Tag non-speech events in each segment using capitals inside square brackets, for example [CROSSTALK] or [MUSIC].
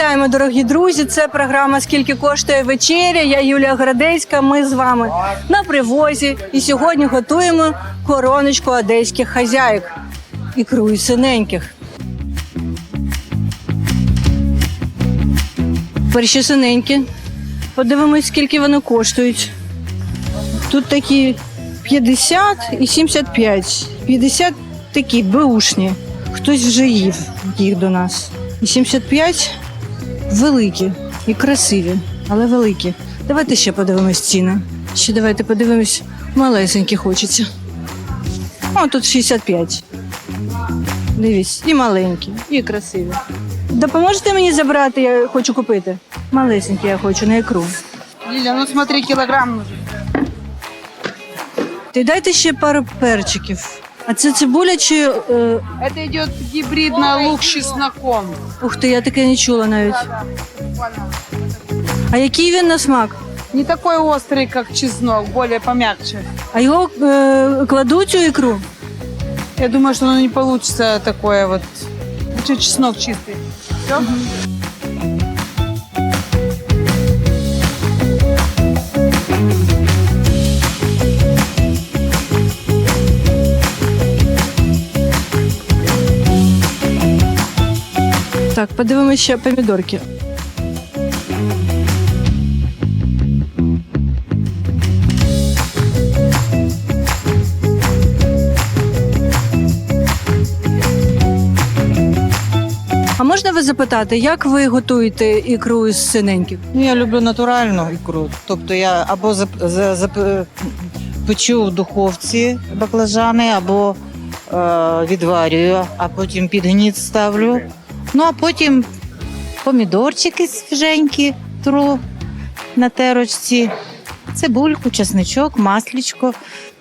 Вітаємо, дорогі друзі! Це програма Скільки коштує вечеря. Я Юлія Городецька. Ми з вами на привозі. І сьогодні готуємо короночку одеських хазяїк ікру і синеньких. Перші синенькі. Подивимось, скільки вони коштують. Тут такі 50 і 75. 50 такі беушні. Хтось вже їв їх до нас. І 75 великі і красиві, але великі. Давайте ще подивимось ціни. Ще давайте подивимось, малесенькі хочеться. О, тут 65. Дивіться, і маленькі, і красиві. Допоможете мені забрати, я хочу купити. Малесенькі я хочу на ікру. Лиля, ну смотри, килограмм нужен. Ти дайте ще пару перчиків. А це цибуля чи. Е... Это идет гибридно лук с чесноком. Ух ти, я таке не чула навіть. А який він на смак? Не такой острый, как чеснок, более помягче. А його е... кладуть у ікру? Я думаю, что оно не получится такое вот. Лучше чеснок чистый. Всё? Так, подивимося ще помідорки. А можна вас запитати, як ви готуєте ікру із синеньких? Ну, я люблю натуральну ікру. Тобто я або зап, за, зап- печу в духовці баклажани, або е, відварюю, а потім під гніт ставлю. Ну а потім помідорчики свіженькі тру на терочці, цибульку, чесничок, маслічко.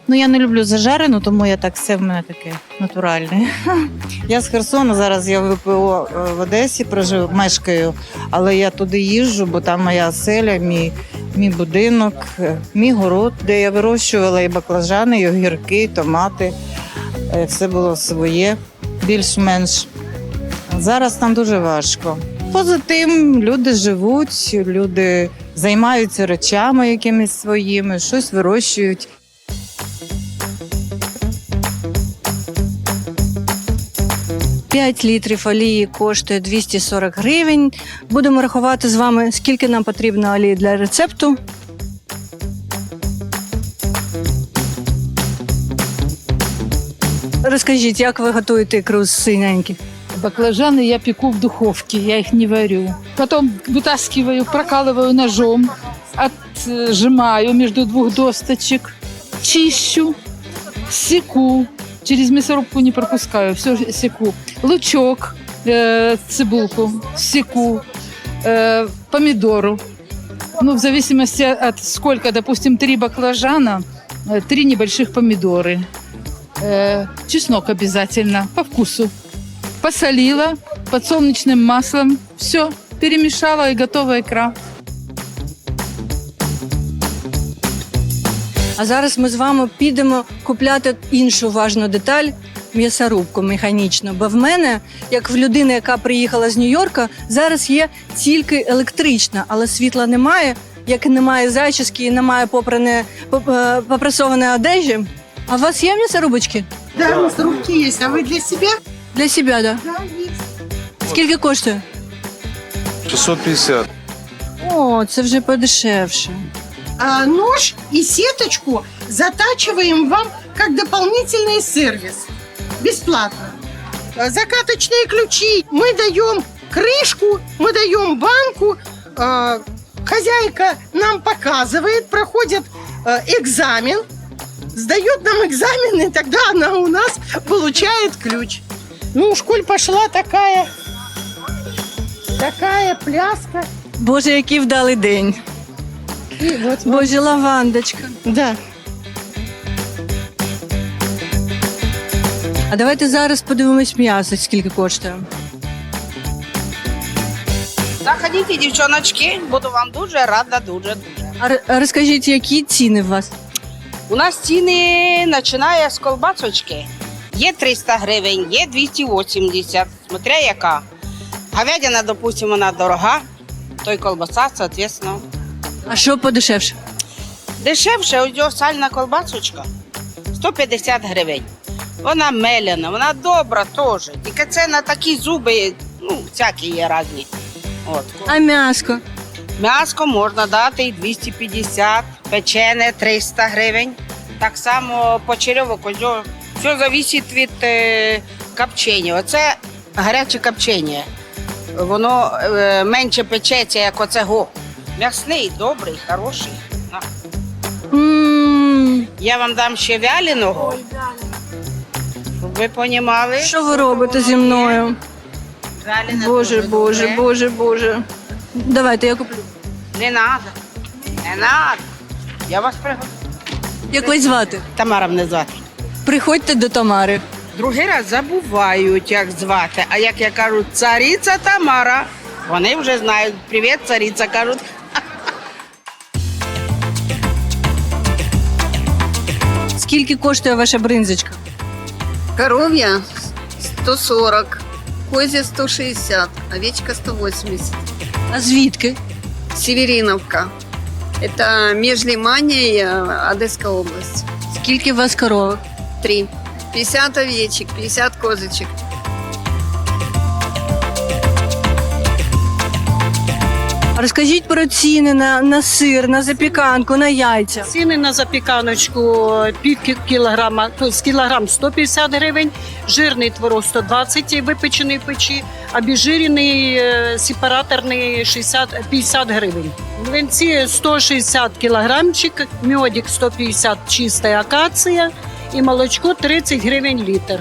Ну, я не люблю зажарену, тому я так все в мене таке натуральне. [LAUGHS] Я з Херсону, зараз я в ВПО е, в Одесі прожив, мешкаю, але я туди їжджу, бо там моя оселя, мій, мій будинок, е, мій город, де я вирощувала і баклажани, і огірки, і томати. Е, Все було своє, більш-менш. Зараз там дуже важко. Поза тим, люди живуть, люди займаються речами якимись своїми, щось вирощують. П'ять літрів олії коштує 240 гривень. Будемо рахувати з вами, скільки нам потрібно олії для рецепту. Розкажіть, як ви готуєте ікру з синеньких? Баклажаны я пеку в духовке, я их не варю. Потом вытаскиваю, прокалываю ножом, отжимаю между двух досточек, чищу, секу. Через мясорубку не пропускаю, все секу. Лучок, э, цибулку, секу, э, помидору. Ну, в зависимости от сколько, допустим, три баклажана, э, три небольших помидоры. Э, чеснок обязательно, по вкусу посолила подсолнечным маслом. Все, перемешала и готова икра. А зараз ми з вами підемо купляти іншу важну деталь м'ясорубку механічну. Бо в мене, як в людини, яка приїхала з Нью-Йорка, зараз є тільки електрична, але світла немає, як і немає зачіски, і немає попране, поп- е, попрасованої одежі. А у вас є м'ясорубочки? Да, мясорубки есть. А вы для себя? Для себе, да? Скільки коштує? 650. О, це вже подешевше. А, нож и сеточку затачиваем вам как дополнительный сервис. Бесплатно. А, Закаточные ключи. Мы даем крышку, мы даем банку. А, Хозяйка нам показывает, проходит а, экзамен, сдает нам экзамен, и тогда она у нас получает ключ. Ну, школь пошла такая, такая пляска. Боже, який вдалий день. И вот, Боже, лавандочка. да. А давайте зараз подивимось м'ясо, скільки коштує. Заходите, девчоночки, буду вам дуже рада, дуже дуже. А р- а розкажіть, які ціни у вас? У нас ціни починає з колбасочки. Є 300 гривень, є 280, смотря яка. Говядина, допустимо, вона дорога, то й колбаса, соответственно. А що подешевше? Дешевше ось ця сальна колбасочка 150 гривень. Вона меляна, вона добра теж. Тільки це на такі зуби, ну, всякі є різні. От. А м'яско? М'яско можна дати і 250, печене 300 гривень. Так само почерьовок, ось все залежить від е, копчення. Оце гаряче копчення. Воно е, менше печеться, як оце го. М'ясний, добрий, хороший. На. М, Я вам дам ще вяленого. Щоб ви понімали. Що ви робите зі мною? Вялене Боже, дуже боже, добре. боже, боже. Давайте я куплю. Не треба. Не треба. Я вас приготую. Як вас звати? Тамара мене звати. Приходьте до Тамари. Другий раз забувають, як звати. А як я кажу, цариця Тамара, вони вже знають. Привіт, цариця, кажуть. [LAUGHS] Скільки коштує ваша бринзочка? Коровья 140, козья 160, овечка 180. А звідки? Севериновка. Это Межлимания, Одесская область. Скільки у вас коровок? Три. 50 овечек, 50 козочек. Розкажіть про ціни на, на сир, на запіканку, на яйця. Ціни на запіканочку пів кілограма, то з кілограм 150 гривень, жирний творог 120 випечений в печі, обезжирений е, сепараторний 60, 50 гривень. Млинці 160 кілограмчик, мьодик 150 чиста акація і молочко 30 гривень літр.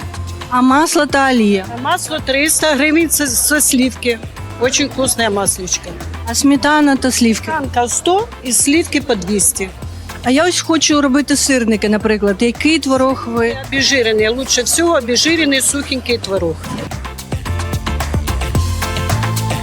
А масло та олія. А масло 300 гривень це со сливки. Очень вкусная масличка. А сметана та слівки. Канка 100 і сливки по 200. А я ось хочу робити сирники, наприклад. Який творог ви? Обезжиренный. Лучше всего обезжиренный сухенький творог.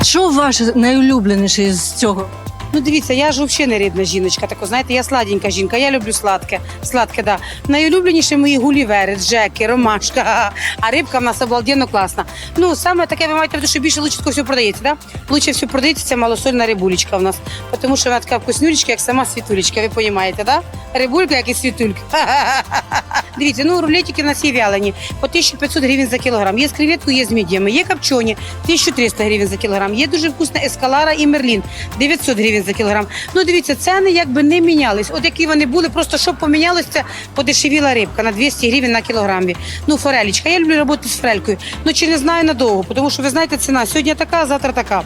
Що ваше найулюбленіше з цього? Ну дивіться, я ж взагалі не рідна жіночка. Тако, знаєте, я сладенька жінка, я люблю сладке. Сладке, да. Найулюбленіше мої гулівери, джеки, ромашка. [LAUGHS] А рибка в нас обалденно класна. Ну, саме таке ви маєте в виду, більше лучше все продається, да? Лучше все продається ця малосольна рибулечка в нас. Тому що вона така вкуснючка, як сама світулечка, ви розумієте, да? Рибулька, як і світулька. [LAUGHS] Дивіться, ну рулетики в нас є вялені по 1500 гривень за кілограм. Є з креветкою, є з мідіями, є копчені 1300 гривень за кілограм. Є дуже вкусна ескалара і мерлін 900 гривень за кілограм. Ну дивіться, ціни якби не мінялись. От які вони були, просто що помінялося, подешевіла рибка на 200 гривень на кілограмі. Ну, форелічка. Я люблю роботи з форелькою. Ну чи не знаю надовго, тому що ви знаєте, ціна сьогодні така, завтра така.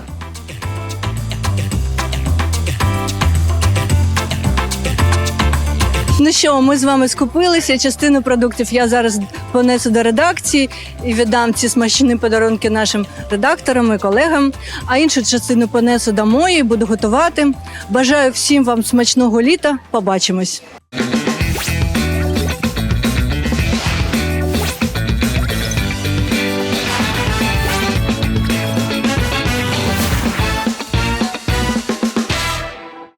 Ну що, ми з вами скупилися. Частину продуктів я зараз понесу до редакції і віддам ці смачні подарунки нашим редакторам і колегам. А іншу частину понесу домой і буду готувати. Бажаю всім вам смачного літа. Побачимось.